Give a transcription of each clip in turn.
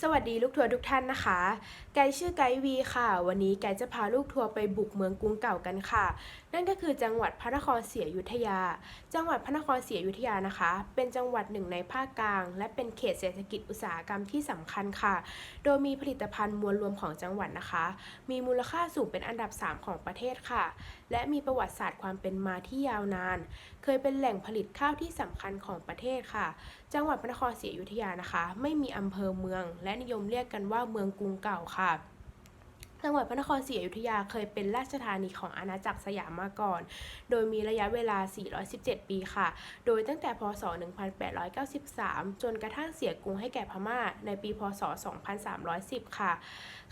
สวัสดีลูกทัวร์ทุกท่านนะคะ ไกด์ชื่อไกด์วีค่ะ วันนี้ไกด์จะพาลูกทัวร์ไปบุกเมืองกรุงเก่ากันค่ะนั่นก็คือจังหวัดพระนครศรีอยุธยา จังหวัดพระนครศรีอยุธยานะคะ เป็นจังหวัดหนึ่งในภาคกลาง และเป็นเขตเศรษฐกิจอุตสาหกรรมที่สำคัญค่ะ โดยมีผลิตภัณฑ์มวลรวมของจังหวัดนะคะ มีมูลค่าสูงเป็นอันดับ 3 ของประเทศค่ะ และมีประวัติศาสตร์ความเป็นมาที่ยาวนาน เคยเป็นแหล่งผลิตข้าวที่สำคัญของประเทศค่ะ จังหวัดพระนครศรีอยุธยานะคะ ไม่มีอำเภอเมือง และนิยมเรียกกันว่าเมืองกรุงเก่าค่ะ จังหวัดพระนครศรีอยุธยาเคยเป็นราชธานีของอาณาจักรสยามมาก่อน โดยมีระยะเวลา 417 ปีค่ะ โดยตั้งแต่ พศ 1893 จนกระทั่งเสียกรุงให้แก่พม่า ในปี พศ 2310 ค่ะ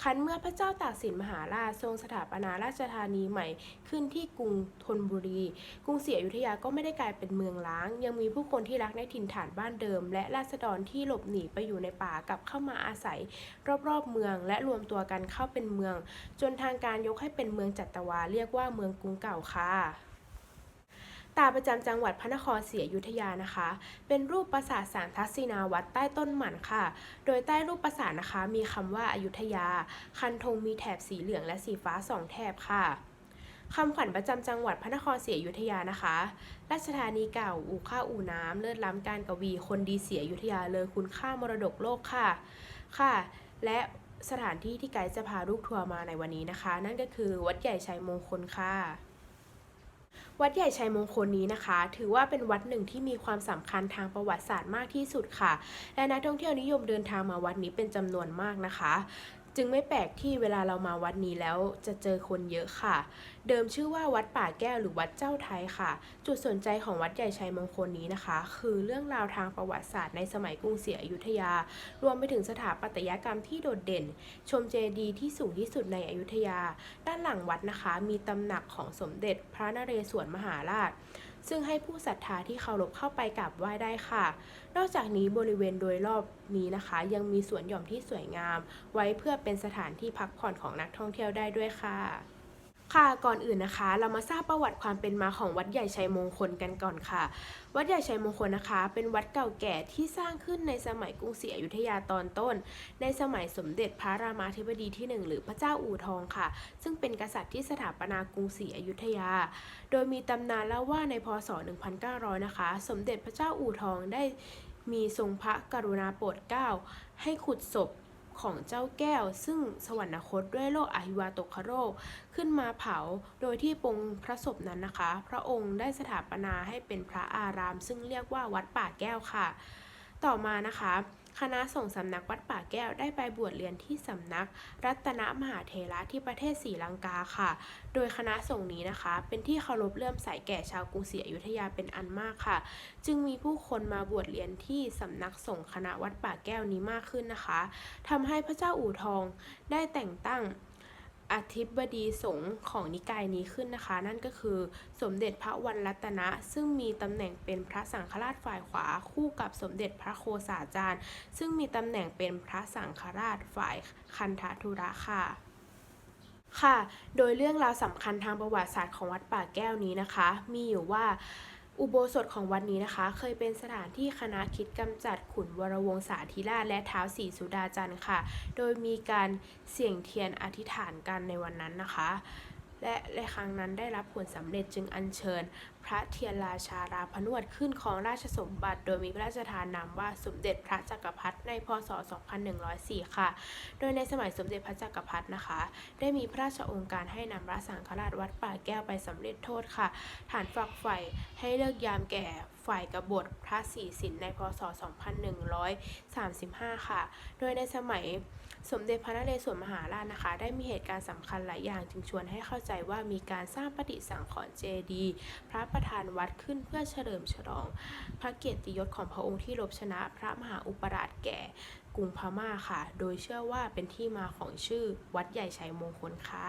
คันเมื่อพระเจ้าตากสินมหาราชทรงสถาปนาราชธานีใหม่ขึ้นที่กรุงธนบุรี กรุงศรีอยุธยาก็ไม่ได้กลายเป็นเมืองล้าง ยังมีผู้คนที่รักในถิ่นฐานบ้านเดิม และราษฎรที่หลบหนีไปอยู่ในป่ากลับเข้ามาอาศัย รอบๆเมือง และรวมตัวกันเข้าเป็นเมืองจนทางการยกให้เป็นเมืองจัตวาเรียกว่าเมืองกรุงเก่าค่ะตาประจำจังหวัดพระนครศรีอยุธยานะคะ เป็นรูปปราสาทสารทัศนาวัดใต้ต้นหมันค่ะ โดยใต้รูปปราสาทนะคะ มีคำว่าอายุทยา คันธงมีแถบสีเหลืองและสีฟ้าสองแถบค่ะคำขวัญประจำจังหวัดพระนครศรีอยุธยานะคะ ราชธานีเก่า อู่ข้าอู่น้ำเลิศล้ำการกวี คนดีเสียอยุธยาเลยคุณค่ามรดกโลกค่ะ ค่ะ และ สถานที่ที่ไกด์จะพาลูกทัวร์มาในวันนี้นะคะ นั่นก็คือวัดใหญ่ชัยมงคลค่ะ วัดใหญ่ชัยมงคลนี้นะคะ ถือว่าเป็นวัดหนึ่งที่มีความสำคัญทางประวัติศาสตร์มากที่สุดค่ะ และนักท่องเที่ยวนิยมเดินทางมาวัดนี้เป็นจำนวนมากนะคะ จึงไม่แปลกที่เวลาเรามาวัดนี้แล้วจะเจอคนเยอะค่ะ เดิมชื่อว่าวัดป่าแก้วหรือวัดเจ้าไทยค่ะ จุดสนใจของวัดใหญ่ชัยมงคลนี้นะคะ คือเรื่องราวทางประวัติศาสตร์ในสมัยกรุงศรีอยุธยา รวมไปถึงสถาปัตยกรรมที่โดดเด่น ชมเจดีย์ที่สูงที่สุดในอยุธยา ด้านหลังวัดนะคะ มีตำหนักของสมเด็จพระนเรศวรมหาราช ซึ่งให้ผู้ศรัทธาที่เคารพเข้าไปกราบไหว้ได้ค่ะ นอกจากนี้บริเวณโดยรอบนี้นะคะ ยังมีสวนหย่อมที่สวยงาม ไว้เพื่อเป็นสถานที่พักผ่อนของนักท่องเที่ยวได้ด้วยค่ะ ค่ะก่อนอื่นนะคะ เรามาทราบประวัติความเป็นมาของวัดใหญ่ชัยมงคลกันก่อนค่ะ วัดใหญ่ชัยมงคลนะคะ เป็นวัดเก่าแก่ที่สร้างขึ้นในสมัยกรุงศรีอยุธยาตอนต้น ในสมัยสมเด็จพระรามาธิบดีที่หนึ่งหรือพระเจ้าอู่ทองค่ะ ซึ่งเป็นกษัตริย์ที่สถาปนากรุงศรีอยุธยา โดยมีตำนานเล่าว่าในพศ 1900 นะคะ สมเด็จพระเจ้าอู่ทองได้มีทรงพระกรุณาโปรดเกล้าให้ขุดศพ ของเจ้าแก้ว ซึ่งสวรรคตด้วยโรคอหิวาตกโรคขึ้นมาเผาโดยที่ปงพระศพนั้นนะคะ พระองค์ได้สถาปนาให้เป็นพระอาราม ซึ่งเรียกว่าวัดป่าแก้วค่ะ ต่อมานะคะ คณะส่งสำนักวัดป่าแก้วได้ไปบวชเรียนที่สำนัก รัตนมหาเทระที่ประเทศศรีลังกาค่ะ โดยคณะส่งนี้นะคะ เป็นที่เคารพเลื่อมใสแก่ชาวกรุงศรีอยุธยาเป็นอันมากค่ะ จึงมีผู้คนมาบวชเรียนที่สำนักส่งคณะวัดป่าแก้วนี้มากขึ้นนะคะทำให้พระเจ้าอู่ทองได้แต่งตั้ง อธิบดีสงฆ์ของนิกายนี้ขึ้นนะคะ นั่นก็คือสมเด็จพระวันรัตนะ ซึ่งมีตำแหน่งเป็นพระสังฆราชฝ่ายขวา คู่กับสมเด็จพระโคสาจารย์ ซึ่งมีตำแหน่งเป็นพระสังฆราชฝ่ายคันธทุระค่ะค่ะ โดยเรื่องราวสำคัญทางประวัติศาสตร์ของวัดป่าแก้วนี้นะคะ มีอยู่ว่า อุโบสถของวัดนี้นะคะ เคยเป็นสถานที่คณะคิดกำจัดขุนวรวงศาธิราชและเท้าสีสุดาจันทร์ค่ะ โดยมีการเสี่ยงเทียนอธิษฐานกันในวันนั้นนะคะ และในครั้งนั้นได้รับผลสำเร็จจึงอัญเชิญ พระเทียนราชาราพนวดขึ้นครองราชสมบัติ โดยมีพระราชทานนามว่าสมเด็จพระจักรพรรดิในพศ 2104 ค่ะ โดยในสมัยสมเด็จพระจักรพรรดินะคะ ได้มีพระราชองค์การให้นำพระสังฆราชวัดป่าแก้วไปสำเร็จโทษค่ะ ฐานฝักใฝ่ให้เลิกยามแก่ฝ่ายกบฏพระศรีสินในพศ 2135 ค่ะ โดยในสมัย สมเด็จพระนเรศวรมหาราชนะคะ ได้มีเหตุการณ์สำคัญหลายอย่างจึงชวนให้เข้าใจว่ามีการสร้างปฏิสังขรณ์เจดีย์พระประธานวัดขึ้นเพื่อเฉลิมฉลอง พระเกียรติยศของพระองค์ที่รบชนะพระมหาอุปราชแก่กรุงพม่าค่ะ โดยเชื่อว่าเป็นที่มาของชื่อวัดใหญ่ชัยมงคลค่ะ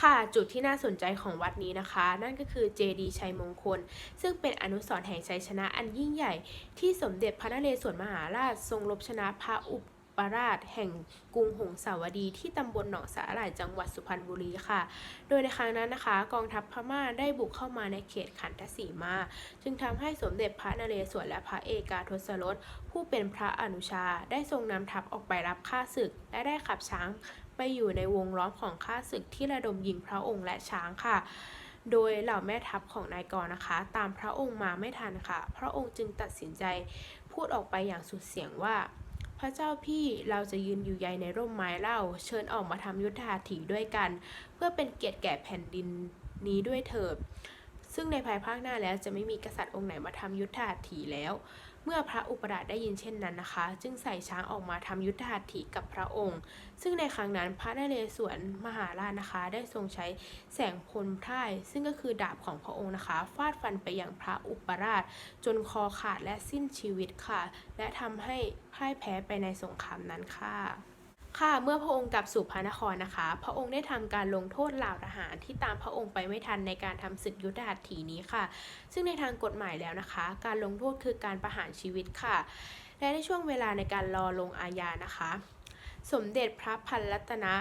ค่ะจุดที่น่าสนใจของวัดนี้นะคะ นั่นก็คือเจดีชัยมงคล ซึ่งเป็นอนุสรณ์แห่งชัยชนะอันยิ่งใหญ่ ที่สมเด็จพระนเรศวรมหาราชทรงรบชนะพระอุป ปราชแห่งกรุงหงสาวดีที่ตำบลหนองสาหร่ายจังหวัดสุพรรณบุรีค่ะ โดยในครั้งนั้นนะคะ กองทัพพม่าได้บุกเข้ามาในเขตขันธสีมา จึงทำให้สมเด็จพระนเรศวรและพระเอกาทศรสผู้เป็นพระอนุชา ได้ทรงนำทัพออกไปรับข้าศึก และได้ขับช้างไปอยู่ในวงล้อมของข้าศึกที่ระดมยิงพระองค์และช้างค่ะโดยเหล่าแม่ทัพของนายกรนะคะ ตามพระองค์มาไม่ทันค่ะ พระองค์จึงตัดสินใจพูดออกไปอย่างสุดเสียงว่า ระเจ้าพี่เราจะยืนอยู่ใยในร่มไม้เล่า เชิญออกมาทำยุทธาถีด้วยกัน เพื่อเป็นเกียรติแก่แผ่นดินนี้ด้วยเถิดซึ่งในภายภาคหน้าแล้วจะไม่มีกษัตริย์องค์ไหนมาทำยุทธาถีแล้ว เมื่อพระอุปราชได้ยินเช่นนั้นนะคะ จึงใส่ช้างออกมาทำยุทธาถีกับพระองค์ ซึ่งในครั้งนั้นพระนเรศวรมหาราชนะคะ ได้ทรงใช้แสงพลพ่าย ซึ่งก็คือดาบของพระองค์นะคะ ฟาดฟันไปยังพระอุปราช จนคอขาดและสิ้นชีวิตค่ะ และทำให้พ่ายแพ้ไปในสงครามนั้นค่ะ ค่ะ เมื่อพระองค์กลับสู่พระนครนะคะ พระองค์ได้ทำการลงโทษเหล่าทหารที่ตามพระองค์ไปไม่ทันในการทำศึกยุทธหัตถีนี้ค่ะ ซึ่งในทางกฎหมายแล้วนะคะ การลงโทษคือการประหารชีวิตค่ะ และในช่วงเวลาในการรอลงอาญานะคะ สมเด็จพระพันรัตนะ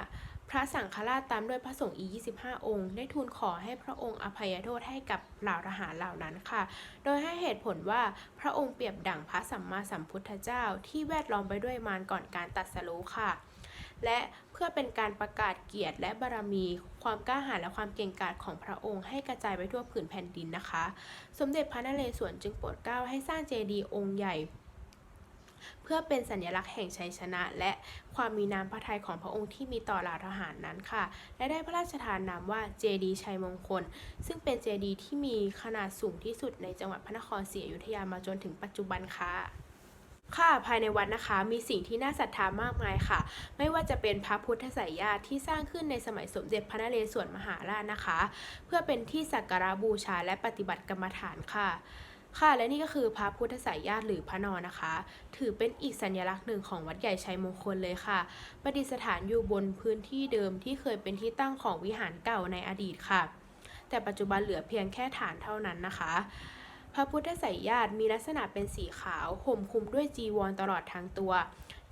พระสังฆราชตามด้วยพระสงฆ์อีก 25 องค์ ได้ทูลขอให้พระองค์อภัยโทษให้กับเหล่าทหารเหล่านั้นค่ะ โดยให้เหตุผลว่าพระองค์เปรียบดั่งพระสัมมาสัมพุทธเจ้าที่แวดล้อมไปด้วยมารก่อนการตัดสรู้ค่ะ และเพื่อเป็นการประกาศเกียรติและบารมี ความกล้าหาญและความเก่งกาจของพระองค์ให้กระจายไปทั่วผืนแผ่นดินนะคะ สมเด็จพระนเรศวรจึงโปรดเกล้าให้สร้างเจดีย์องค์ใหญ่ เพื่อเป็นสัญลักษณ์แห่งชัยชนะ และความมีน้ำพระทัยของพระองค์ที่มีต่อเหล่าทหารนั้นค่ะ และได้พระราชทานนามว่าเจดีย์ชัยมงคล ซึ่งเป็นเจดีย์ที่มีขนาดสูงที่สุดในจังหวัดพระนครศรีอยุธยามาจนถึงปัจจุบันค่ะ ค่ะภายในวัดนะคะมีสิ่งที่น่าศรัทธามากมายค่ะ ไม่ว่าจะเป็นพระพุทธไสยญาติที่สร้างขึ้นในสมัยสมเด็จพระนเรศวรมหาราชนะคะ เพื่อเป็นที่สักการะบูชาและปฏิบัติกรรมฐานค่ะ ค่ะและนี่ก็คือพระพุทธไสยญาติหรือพระนอนนะคะ ถือเป็นอีกสัญลักษณ์หนึ่งของวัดใหญ่ชัยมงคลเลยค่ะ ประดิษฐานอยู่บนพื้นที่เดิมที่เคยเป็นที่ตั้งของวิหารเก่าในอดีตค่ะ แต่ปัจจุบันเหลือเพียงแค่ฐานเท่านั้นนะคะ พระพุทธไสยญาติมีลักษณะเป็นสีขาวห่มคลุมด้วยจีวรตลอดทั้งตัว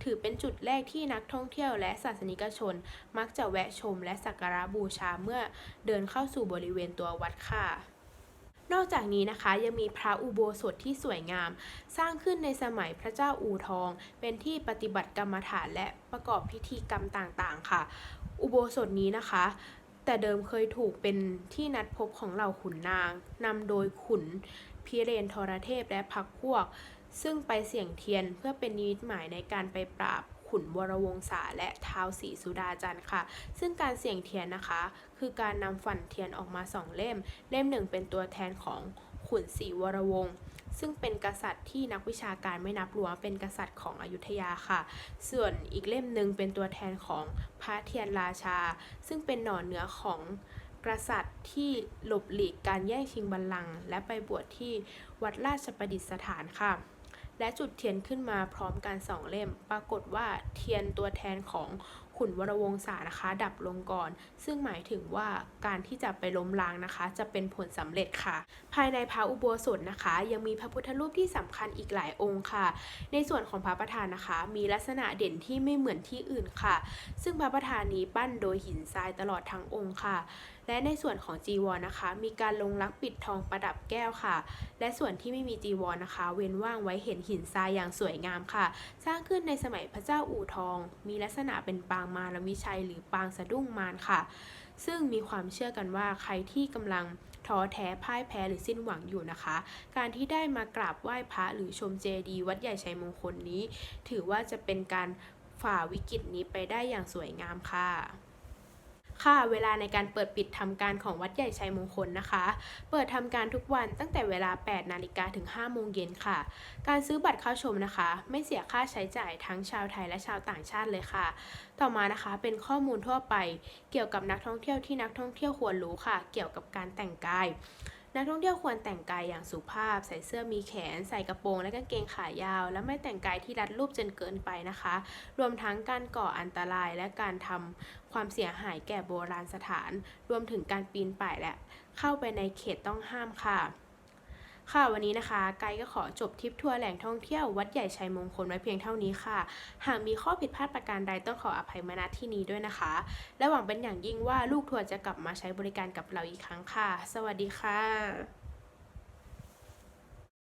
ถือเป็นจุดแรกที่นักท่องเที่ยวและศาสนิกชน มักจะแวะชมและสักการะบูชาเมื่อเดินเข้าสู่บริเวณตัววัดค่ะนอกจากนี้นะคะยังมีพระอุโบสถที่สวยงาม สร้างขึ้นในสมัยพระเจ้าอู่ทอง เป็นที่ปฏิบัติกรรมฐานและประกอบพิธีกรรมต่างๆ ค่ะ อุโบสถนี้นะคะ แต่เดิมเคยถูกเป็นที่นัดพบของเหล่าขุนนางนำโดยขุน พิเรนทรเทพและพรรคพวก ซึ่งไปเสี่ยงเทียนเพื่อเป็นนิมิตหมายในการไปปราบขุนวรวงศาและท้าวศรีสุดาจันทร์ค่ะ ซึ่งการเสี่ยงเทียนนะคะ คือการนำฝันเทียนออกมาสองเล่ม เล่มหนึ่งเป็นตัวแทนของขุนศรีวรวงศ์ซึ่งเป็นกษัตริย์ที่นักวิชาการไม่นับรวมเป็นกษัตริย์ของอยุธยาค่ะ ส่วนอีกเล่มหนึ่งเป็นตัวแทนของพระเทียนราชา ซึ่งเป็นหน่อเนื้อของ กษัตริย์ที่หลบหลีกการแย่งชิงบัลลังก์และไปบวชที่วัดราชประดิษฐานค่ะ และจุดเทียนขึ้นมาพร้อมกันสองเล่ม ปรากฏว่าเทียนตัวแทนของขุนวรวงศานะคะ ดับลงก่อน ซึ่งหมายถึงว่าการที่จะไปล้มล้างนะคะ จะเป็นผลสำเร็จค่ะ ภายในพระอุโบสถนะคะ ยังมีพระพุทธรูปที่สำคัญอีกหลายองค์ค่ะ ในส่วนของพระประธานนะคะ มีลักษณะเด่นที่ไม่เหมือนที่อื่นค่ะ ซึ่งพระประธานนี้ปั้นโดยหินทรายตลอดทั้งองค์ค่ะ และในส่วนของจีวรนะคะ มีการลงลักปิดทองประดับแก้วค่ะ และส่วนที่ไม่มีจีวรนะคะ เว้นว่างไว้เห็นหินทรายอย่างสวยงามค่ะ สร้างขึ้นในสมัยพระเจ้าอู่ทอง มีลักษณะเป็นปางมารวิชัย หรือปางสะดุ้งมารค่ะ ซึ่งมีความเชื่อกันว่าใครที่กำลังท้อแท้พ่ายแพ้หรือสิ้นหวังอยู่นะคะ การที่ได้มากราบไหว้พระหรือชมเจดีย์วัดใหญ่ชัยมงคลนี้ ถือว่าจะเป็นการฝ่าวิกฤตนี้ไปได้อย่างสวยงามค่ะ ค่ะ เวลาในการเปิดปิดทำการของวัดใหญ่ชัยมงคลนะคะ เปิดทำการทุกวันตั้งแต่เวลา 8 นาฬิกาถึง 5 โมงเย็นค่ะ การซื้อบัตรเข้าชมนะคะ ไม่เสียค่าใช้จ่ายทั้งชาวไทยและชาวต่างชาติเลยค่ะ ต่อมานะคะเป็นข้อมูลทั่วไป เกี่ยวกับนักท่องเที่ยวที่นักท่องเที่ยวควรรู้ค่ะ เกี่ยวกับการแต่งกาย นักท่องเที่ยวควรแต่งกายอย่างสุภาพ ใส่เสื้อมีแขน ใส่กระโปรงและกางเกงขายาว และไม่แต่งกายที่รัดรูปจนเกินไปนะคะ รวมทั้งการก่ออันตรายและการทำความเสียหายแก่โบราณสถาน รวมถึงการปีนป่ายและเข้าไปในเขตต้องห้ามค่ะ ค่ะวันนี้นะคะ ไกด์ก็ขอจบทริปทัวร์แหล่งท่องเที่ยววัดใหญ่ชัยมงคลไว้เพียงเท่านี้ค่ะ หากมีข้อผิดพลาดประการใดต้องขออภัยมาณที่นี้ด้วยนะคะ และหวังเป็นอย่างยิ่งว่าลูกทัวร์จะกลับมาใช้บริการกับเราอีกครั้งค่ะ สวัสดีค่ะ